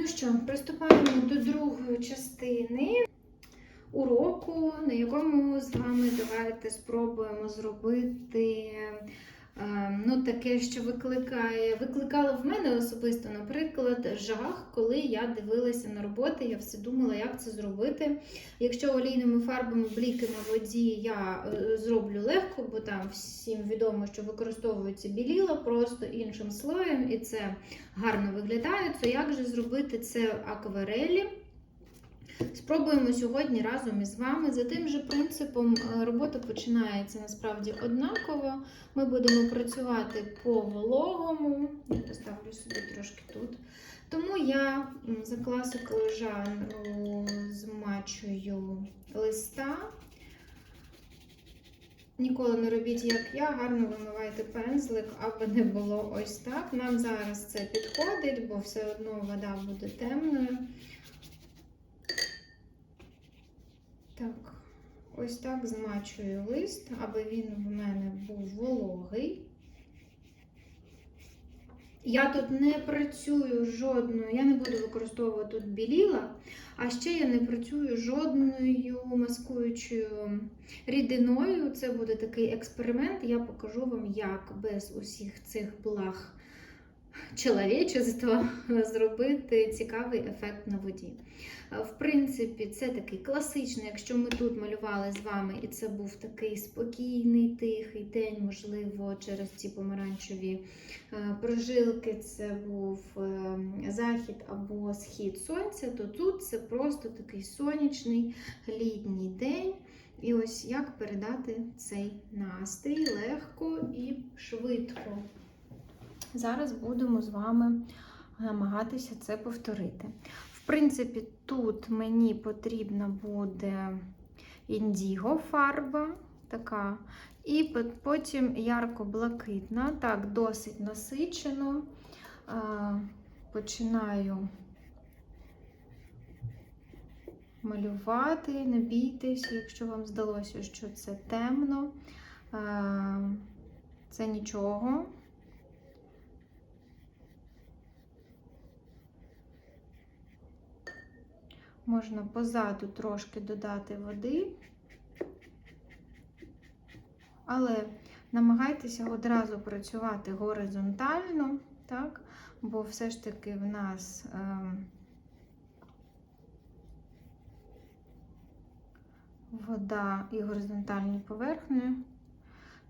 Ну що, приступаємо до другої частини уроку, на якому з вами давайте спробуємо зробити ну, таке, що викликає, викликало в мене особисто, наприклад, жах, коли я дивилася на роботи, я все думала, як це зробити. Якщо олійними фарбами бліки на воді я е, зроблю легко, бо там всім відомо, що використовується біліла просто іншим слоєм, і це гарно виглядає, то як же зробити це акварелі? Спробуємо сьогодні разом із вами. За тим же принципом е, робота починається насправді однаково. Ми будемо працювати по вологому. Я поставлю собі трошки тут. Тому я за класикою жанру змачую листа. Ніколи не робіть, як я, гарно вимивайте пензлик, аби не було ось так. Нам зараз це підходить, бо все одно вода буде темною. Так, ось так змачую лист, аби він в мене був вологий. Я тут не працюю жодною, я не буду використовувати тут біліла, а ще я не працюю жодною маскуючою рідиною. Це буде такий експеримент. Я покажу вам, як без усіх цих благ чоловічества зробити цікавий ефект на воді. В принципі, це такий класичний, якщо ми тут малювали з вами, і це був такий спокійний, тихий день, можливо, через ці помаранчеві е, прожилки, це був е, захід або схід сонця, то тут це просто такий сонячний літній день. І ось як передати цей настрій легко і швидко. Зараз будемо з вами намагатися це повторити. В принципі, тут мені потрібна буде індіго фарба, така, і потім ярко-блакитна, так, досить насичено. Починаю малювати, не бійтесь, якщо вам здалося, що це темно, це нічого. Можна позаду трошки додати води, але намагайтеся одразу працювати горизонтально, так? бо все ж таки в нас е, вода і горизонтальні поверхні.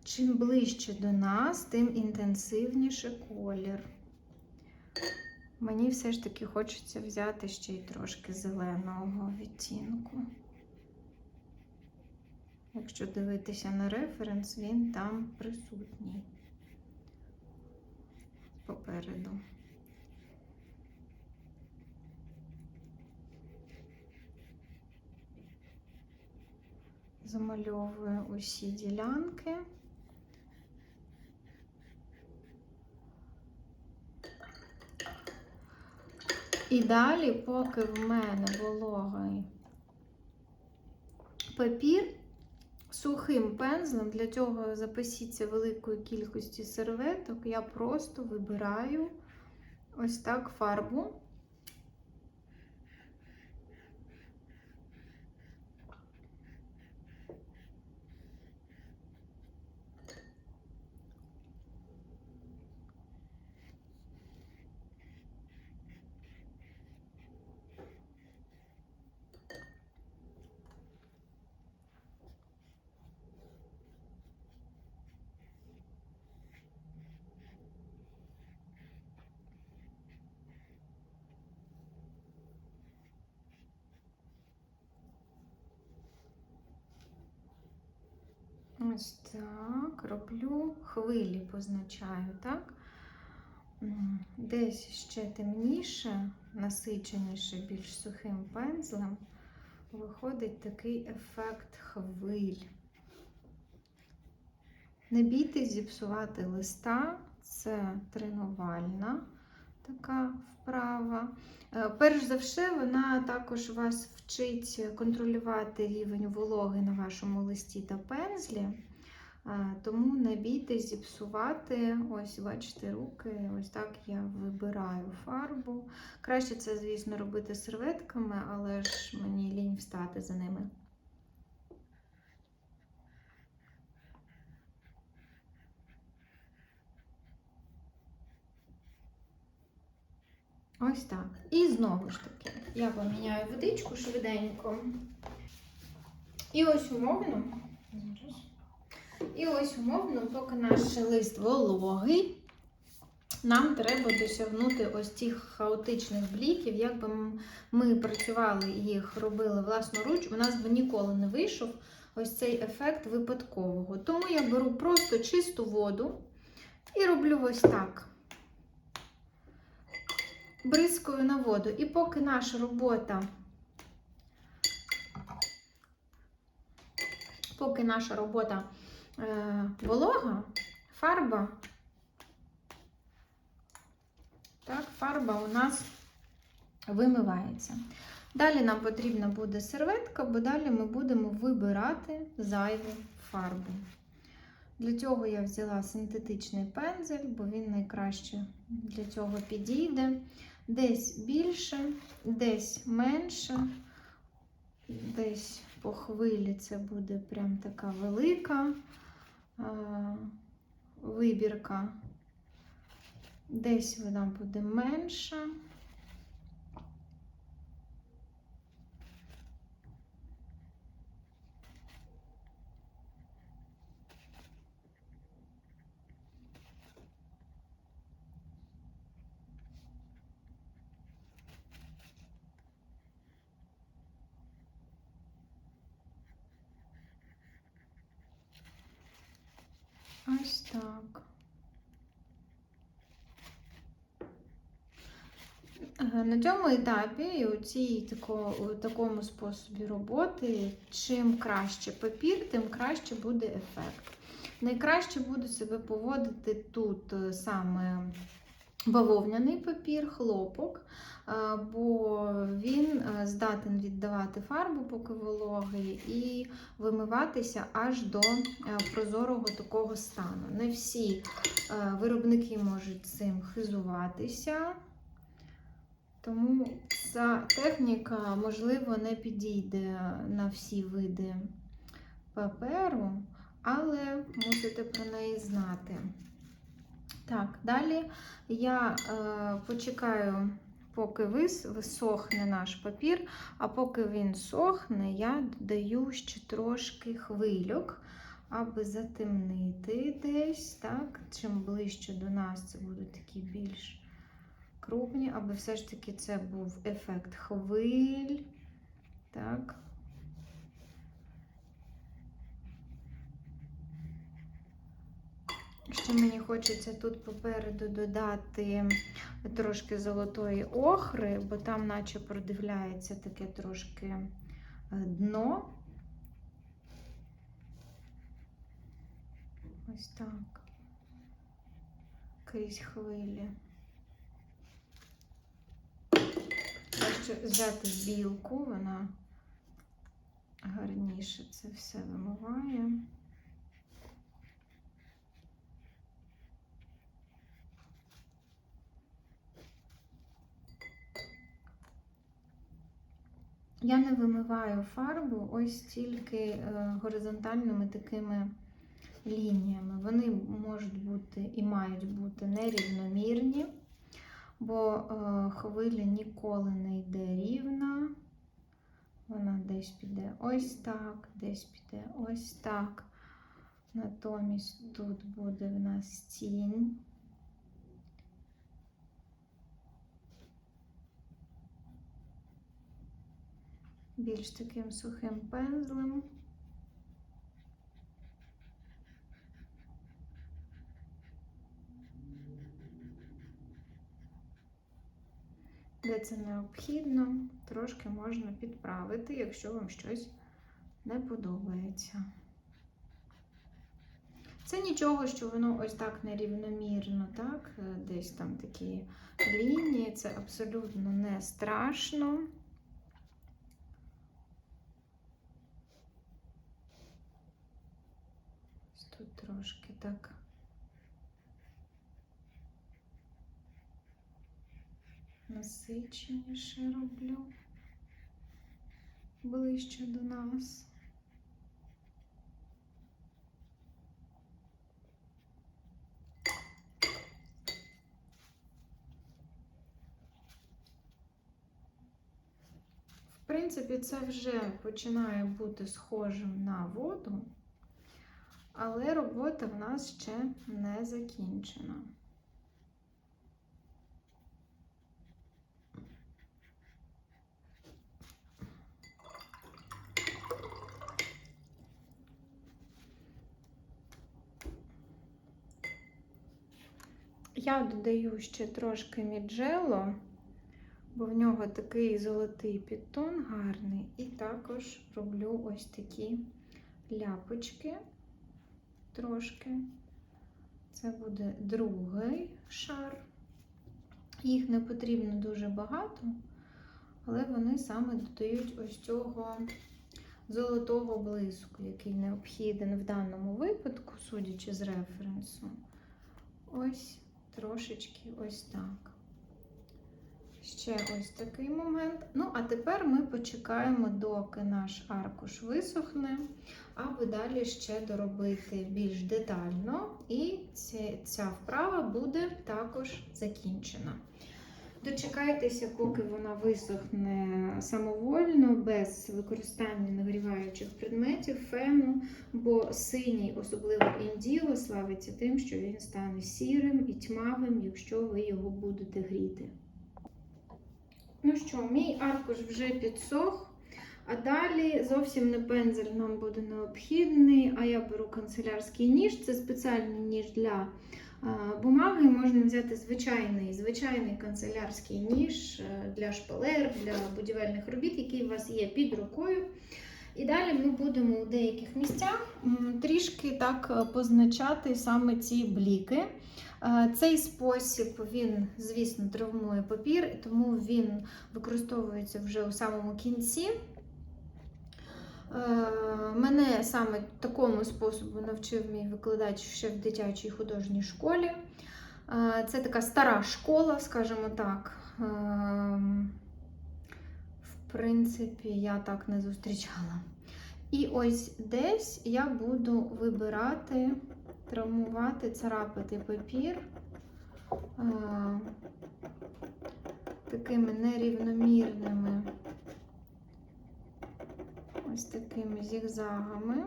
Чим ближче до нас, тим інтенсивніше колір. Мені все ж таки хочеться взяти ще й трошки зеленого відтінку. Якщо дивитися на референс, він там присутній попереду. Замальовую усі ділянки. І далі, поки в мене вологий папір, сухим пензлем, для цього запасіться великої кількості серветок, я просто вибираю ось так фарбу. Ось так, роблю хвилі, позначаю, так? Десь ще темніше, насиченіше, більш сухим пензлем, виходить такий ефект хвиль. Не бійтесь зіпсувати листа, це тренувальна така вправа. Е, Перш за все, вона також вас вчить контролювати рівень вологи на вашому листі та пензлі. Тому не бійтесь зіпсувати. Ось, бачите, руки. Ось так я вибираю фарбу. Краще це, звісно, робити серветками, але ж мені лінь встати за ними. Ось так. І знову ж таки, я поміняю водичку швиденько. І ось умовно. Зараз. І ось умовно, поки наш лист вологий, нам треба досягнути ось цих хаотичних бліків. Якби ми працювали їх робили власноруч, у нас би ніколи не вийшов ось цей ефект випадкового. Тому я беру просто чисту воду і роблю ось так. Бризкою на воду. І поки наша робота, поки наша робота волога, фарба, так, фарба у нас вимивається. Далі нам потрібна буде серветка, бо далі ми будемо вибирати зайву фарбу. Для цього я взяла синтетичний пензель, бо він найкраще для цього підійде. Десь більше, десь менше, десь по хвилі це буде прям така велика вибірка. Десь вона буде менша. Ось так. Е, На цьому етапі і у, цій, тако, у такому способі роботи, чим краще папір, тим краще буде ефект. Найкраще буде себе поводити тут е, саме бавовняний папір, хлопок, е, бо він е, здатен віддавати фарбу, поки вологий, і вимиватися аж до е, прозорого такого стану. Не всі виробники можуть цим хизуватися. Тому ця техніка, можливо, не підійде на всі види паперу, але мусите про неї знати. Так, далі я е, почекаю, поки вис, висохне наш папір, а поки він сохне, я додаю ще трошки хвильок, аби затемнити десь. так, Чим ближче до нас, це будуть такі більш крупні, аби все ж таки це був ефект хвиль. Так. Ще мені хочеться тут попереду додати трошки золотої охри, бо там, наче продивляється таке трошки е, дно. Ось так. Крізь хвилі. Краще взяти білку, вона гарніше це все вимиває. Я не вимиваю фарбу ось тільки е, горизонтальними такими лініями. Вони можуть бути і мають бути нерівномірні, бо е, хвиля ніколи не йде рівна. Вона десь піде ось так, десь піде ось так. Натомість тут буде в нас тінь. Більш таким сухим пензлем. Де це необхідно, трошки можна підправити, якщо вам щось не подобається. Це нічого, що воно ось так нерівномірно, так? Десь там такі лінії, це абсолютно не страшно. Ось тут трошки так. Насиченіше роблю ближче до нас. В принципі, це вже починає бути схожим на воду, але робота в нас ще не закінчена. Я додаю ще трошки міджело, бо в нього такий золотий підтон гарний. І також роблю ось такі ляпочки трошки. Це буде другий шар. Їх не потрібно дуже багато, але вони саме додають ось цього золотого блиску, який необхіден в даному випадку, судячи з референсу. Ось трошечки ось так. Ще ось такий момент. Ну, а тепер ми почекаємо, доки наш аркуш висохне, аби далі ще доробити більш детально, і ця, вправа буде також закінчена. Дочекайтеся, поки вона висохне самовольно, без використання нагріваючих предметів, фену, бо синій, особливо індіго, славиться тим, що він стане сірим і тьмавим, якщо ви його будете гріти. Ну що, мій аркуш вже підсох, а далі зовсім не пензель нам буде необхідний, а я беру канцелярський ніж, це спеціальний ніж для бумаги. Можна взяти звичайний звичайний канцелярський ніж е, для шпалер, для будівельних робіт, який у вас є під рукою. І далі ми будемо у деяких місцях трішки так е, позначати саме ці бліки. Е, Цей спосіб, він, звісно, травмує папір, тому він використовується вже у самому кінці. Е, Мене саме такому способу навчив мій викладач ще в дитячій художній школі. Е, Це така стара школа, скажімо так. Е, В принципі, я так не зустрічала. І ось десь я буду вибирати, травмувати, царапати папір такими нерівномірними ось такими зігзагами.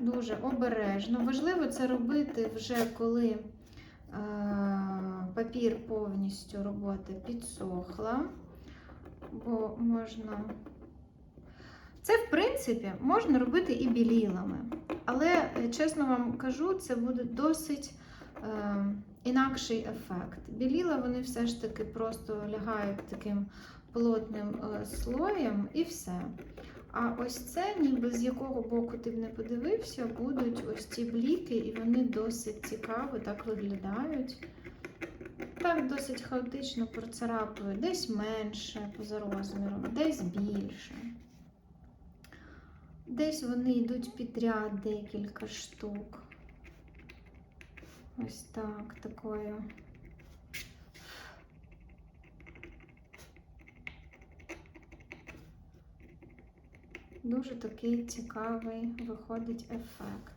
Дуже обережно. Важливо це робити вже коли е, папір повністю робота підсохла, бо можна. Це, в принципі, можна робити і білілами. Але, е, чесно вам кажу, це буде досить е, інакший ефект. Біліла вони все ж таки просто лягають таким плотним е, слоєм і все. А ось це, ніби з якого боку ти б не подивився, будуть ось ці бліки, і вони досить цікаво так виглядають. Так, досить хаотично процарапую, десь менше поза розміром, десь більше. Десь вони йдуть підряд декілька штук. Ось так, такою. Дуже такий цікавий виходить ефект.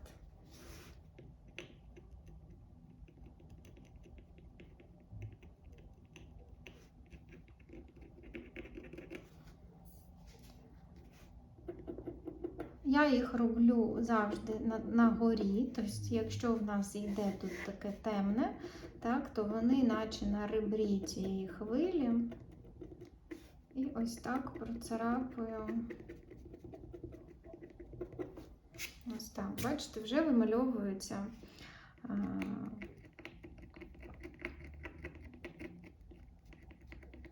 Я їх роблю завжди на, на горі, тобто, якщо в нас йде тут таке темне, так, то вони наче на ребрі цієї хвилі. І ось так процарапую. Ось так, бачите, вже вимальовується.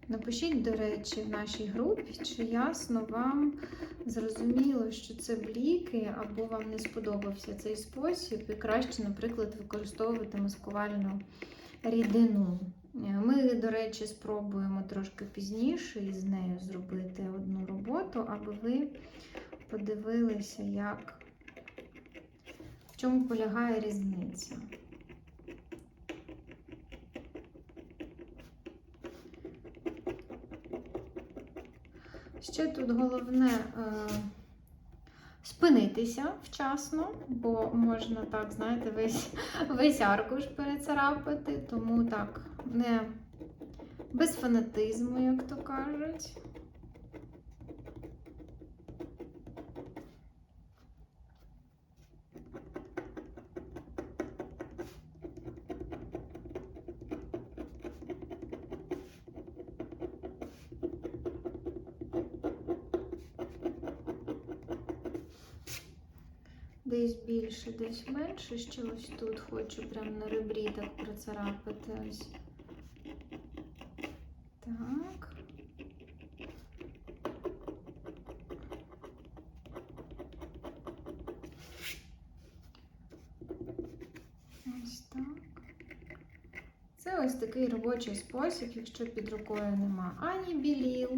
Напишіть, до речі, в нашій групі, чи ясно вам зрозуміло, що це бліки, або вам не сподобався цей спосіб, і краще, наприклад, використовувати маскувальну рідину. Ми, до речі, спробуємо трошки пізніше із нею зробити одну роботу, аби ви подивилися, як чому полягає різниця? Ще тут головне е, спинитися вчасно, бо можна так, знаєте, весь, весь аркуш перецарапати, тому так, не без фанатизму, як то кажуть. Десь більше, десь менше, ще ось тут хочу прям на ребрі так процарапати ось. Так. Ось так. Це ось такий робочий спосіб, якщо під рукою нема ані біліл,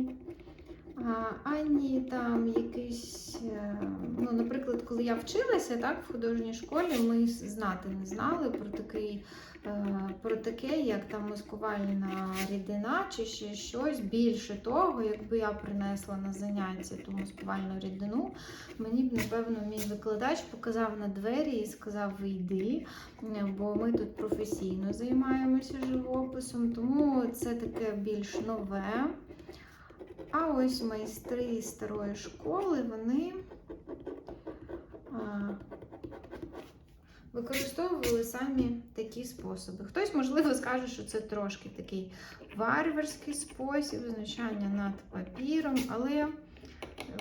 ані там якийсь. Ну, наприклад, коли я вчилася так, в художній школі, ми знати не знали про такий, е, про таке, як там маскувальна рідина чи ще щось. Більше того, якби я принесла на заняття ту маскувальну рідину, мені б, напевно, мій викладач показав на двері і сказав: вийди, бо ми тут професійно займаємося живописом, тому це таке більш нове. А ось майстри старої школи, вони використовували самі такі способи. Хтось, можливо, скаже, що це трошки такий варварський спосіб знущання над папіром, але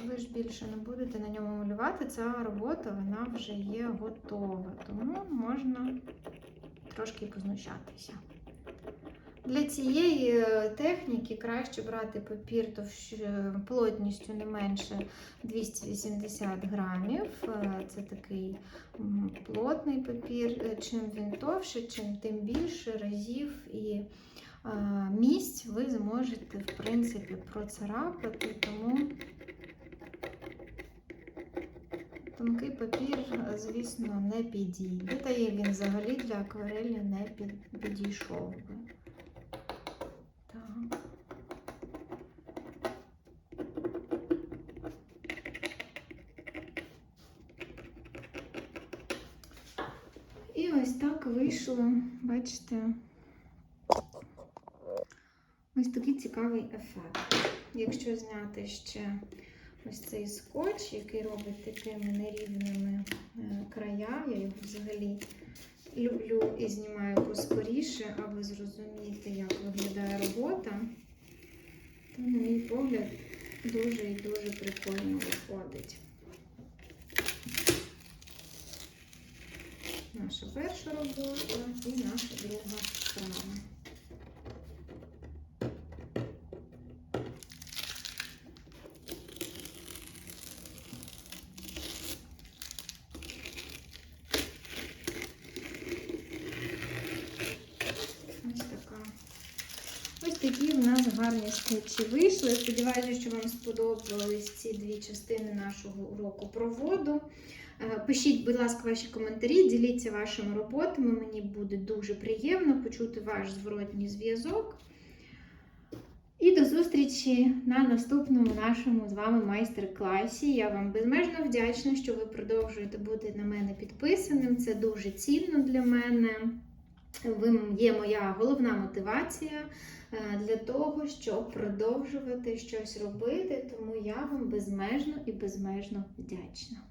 ви ж більше не будете на ньому малювати. Ця робота вона вже є готова, тому можна трошки познущатися. Для цієї е, техніки краще брати папір е, плотністю не менше 280 грамів. Е, Це такий плотний папір. Чим він товще, чим тим більше разів і місць ви зможете, в принципі, процарапати, тому тонкий папір, звісно, не підійде. Та і він взагалі для акварелі не підійшов би. Так. І ось так вийшло, бачите, ось такий цікавий ефект. Якщо зняти ще ось цей скотч, який робить такими нерівними е, края, я його взагалі люблю і знімаю поскоріше, аби зрозуміти, як виглядає робота, то, на мій погляд, дуже і дуже прикольно виходить. Наша перша робота і наша друга справа. Ось така. Ось такі в нас гарні скетчі вийшли. Сподіваюся, що вам сподобались ці дві частини нашого уроку про воду. Е, Пишіть, будь ласка, ваші коментарі, діліться вашими роботами. Мені буде дуже приємно почути ваш зворотній зв'язок. І до зустрічі на наступному нашому з вами майстер-класі. Я вам безмежно вдячна, що ви продовжуєте бути на мене підписаним. Це дуже цінно для мене. Ви є моя головна мотивація для того, щоб продовжувати щось робити, тому я вам безмежно і безмежно вдячна.